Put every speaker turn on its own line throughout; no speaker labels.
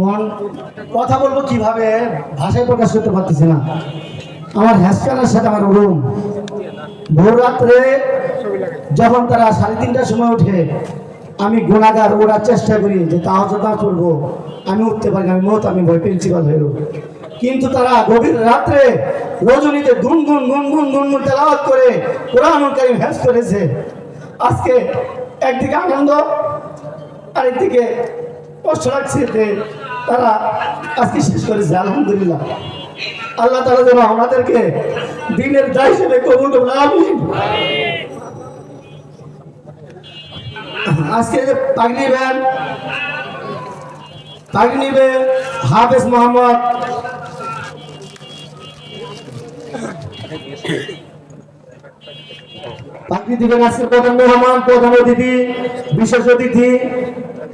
মন কথা বলব কীভাবে? ভাষায় প্রকাশ করতে পারতেছি না। আমার হ্যাসকালের সাথে আমার রুম ভোর রাত্রে যখন তারা সাড়ে তিনটার সময় উঠে, আমি গুণাগার ওড়ার চেষ্টা করি যে তাহজ না চলবো আমি উঠতে পারি আমি মত আমি ভয় প্রিন্সিপাল হয়েও কিন্তু তারা গভীর রাত্রে রজনীতে গুনগুন গুনগুন গুনগুন তেলাওয়াত করে কোরআন কারিম হ্যাস করেছে। আজকে একদিকে আনন্দ, আরেকদিকে কষ্ট লাগছে যে তারা আজকে শেষ করেছে, আলহামদুলিল্লাহ। আল্লাহ তালা যেন আমাদেরকে দিনের দায় হিসেবে কবুল করুন, আমিন। আজকে যে পাগনি ব্যান, পাগনি বে হাফেজ মোহাম্মদ, পাগনি দিবেন আজকে প্রধান মেহমান, প্রধান অতিথি, বিশেষ অতিথি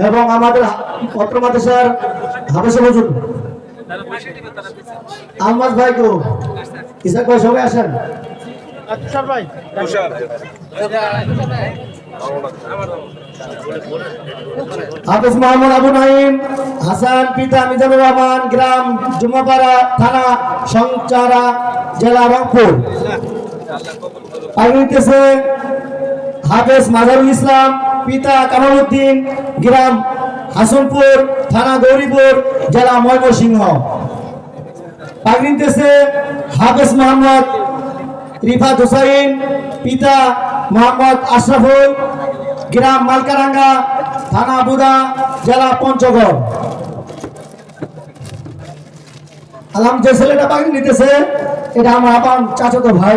এবং আমাদের পত্র মাদ্রাসার আলমাস ভাই গো ইসাক ভাই সবাই আসেন। হাফিজ মোহাম্মদ আবু নাইম হাসান পিতা মিজানুর রহমান গ্রাম জুমাপাড়া থানা সংচারা জেলা রংপুর। আগামীতেছে হাফেজ মাজারুল ইসলাম পিতা কামালউদ্দিন গ্রাম হাসনপুর। থানা গৌরীপুর, জেলা ময়মনসিংহ। পাগনিতেছে হাফেজ মোহাম্মদ রিফাত হুসাইন, পিতা মোহাম্মদ আশরাফুল, গ্রাম মালকারাঙ্গা, থানা বুদা, জেলা পঞ্চগড়। আলহাম, যে ছেলেটা বাগনি নিতেছে, এটা আমার আপান চাচাতো ভাই।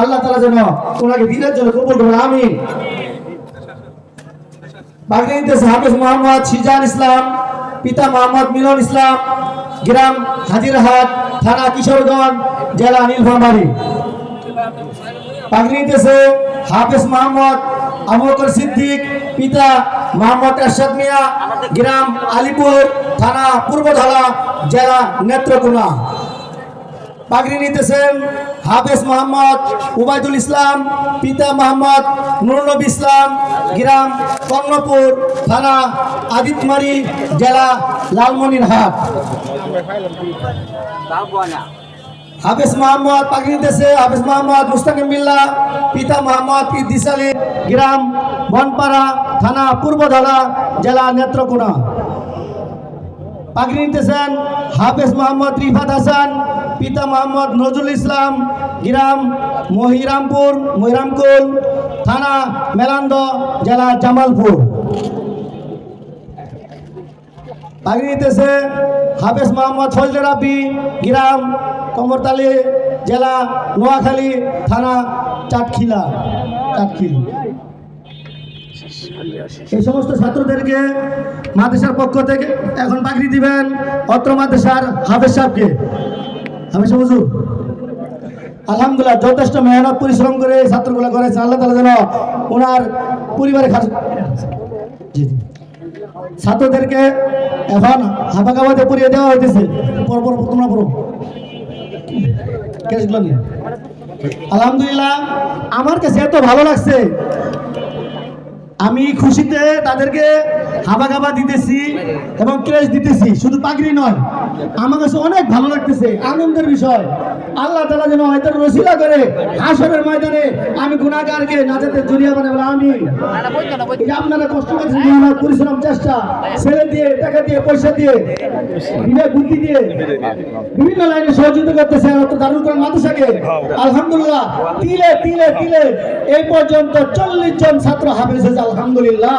আল্লাহ তালা যেন ওনাকে দিনের জন্য কবুল করবেন আমি বাগনি নিতেছে হাফিজ মোহাম্মদ সিজান ইসলাম। পিতা মোহাম্মদ মিলন ইসলাম, গ্রাম হাজিরহাট, থানা কিশোরগঞ্জ, জেলা নীলফামারী। পাগড়ি দেশে হাফেজ মোহাম্মদ আমরকর সিদ্দিক, পিতা মোহাম্মদ এরশাদ মিয়া, গ্রাম আলিপুর, থানা পূর্বধলা, জেলা নেত্রকোনা। পাগড়ি নিতেছেন হাফেজ মোহাম্মদ উবাইদুল ইসলাম, পিতা মোহাম্মদ নুরনবী ইসলাম, গ্রাম কর্ণপুর, থানা আদিতমারি, জেলা লালমনিরহাট হাফিজ মোহাম্মদ নিতেছে, হাফিজ মোহাম্মদ মুস্তাকিম বিল্লাহ পিতা মোহাম্মদ ইদ্দিস আলী গ্রাম বনপাড়া, থানা পূর্বধলা, জেলা নেত্রকোনা। নিতেছেন হাফেজ মোহাম্মদ রিফাত হাসান পিতা মোহাম্মদ নজরুল ইসলাম গ্রাম মহিরামপুর, মহিরামকুল থানা মেলান্দ, জেলা জামালপুর। পাগড়ি নিতেছে হাফেজ মোহাম্মদ ফজলে রাব্বি গ্রাম কমরতালি জেলা নোয়াখালী থানা চাটখিলা, চাটখিল। এই সমস্ত ছাত্রদেরকে মাদ্রাসার পক্ষ থেকে এখন পাগড়ি দিবেন অত্র মাদ্রাসার হাফেজ সাহেবকে। হাফেজ সাহেব আলহামদুলিল্লাহ, যথেষ্ট মেহনত, পরিশ্রম করে ছাত্রগুলো করেছে। আল্লাহ তালা যেন ওনার পরিবারে। ছাত্রদেরকে এখন হাফা কাবাতে পড়িয়ে দেওয়া হইতেছে। পর পর, তোমরা পড়ো। আলহামদুলিল্লাহ, আমার কাছে এত ভালো লাগছে। আমি খুশিতে তাদেরকে হাবা গাবা দিতেছি এবং ক্রেশ দিতেছি, শুধু পাগড়ি নয়। আমার কাছে অনেক ভালো লাগতেছে, আনন্দের বিষয়। আল্লাহ তালা যেন হয়তো রসিলা করে, হাসরের ময়দানে আমি গুণাগারকে নাজাতে জড়িয়ে বানাবো আমি এই যে আপনারা কষ্ট করছেন মেহনত, পরিশ্রম চেষ্টা ছেলে দিয়ে টাকা দিয়ে পয়সা দিয়ে বিবেক বুদ্ধি দিয়ে বিভিন্ন লাইনে সহযোগিতা করতেছে অত দারুণ করে মানুষকে আলহামদুলিল্লাহ। তিলে তিলে তিলে এই পর্যন্ত চল্লিশ জন ছাত্র হাফেজ হয়েছে আলহামদুলিল্লাহ।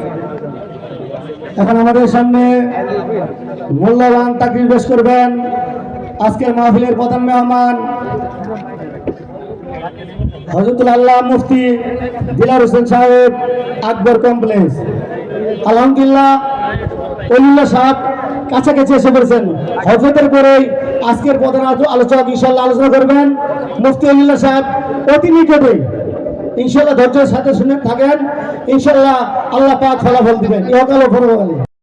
এখন আমাদের সামনে মূল্যবান তাকরির পেশ করবেন। আজকের মাহফিলের প্রধান মেহমান হজরতুল আল্লাহ মুফতি দিলার হোসেন সাহেব, আকবর কমপ্লেক্স। আলহামদুলিল্লাহ অলিল্লা সাহেব কাছাকাছি এসে পড়েছেন। হজরতের পরেই আজকের প্রধান আলো- আলোচক ইনশাল্লাহ আলোচনা করবেন। মুফতি অলিল্লা সাহেব অতি নিকটে ইনশাল্লাহ ধৈর্যের সাথে শুনে থাকেন। ইনশাল্লাহ আল্লাহ পাক ফলাফল দিবেন। ইহকাল পরকালে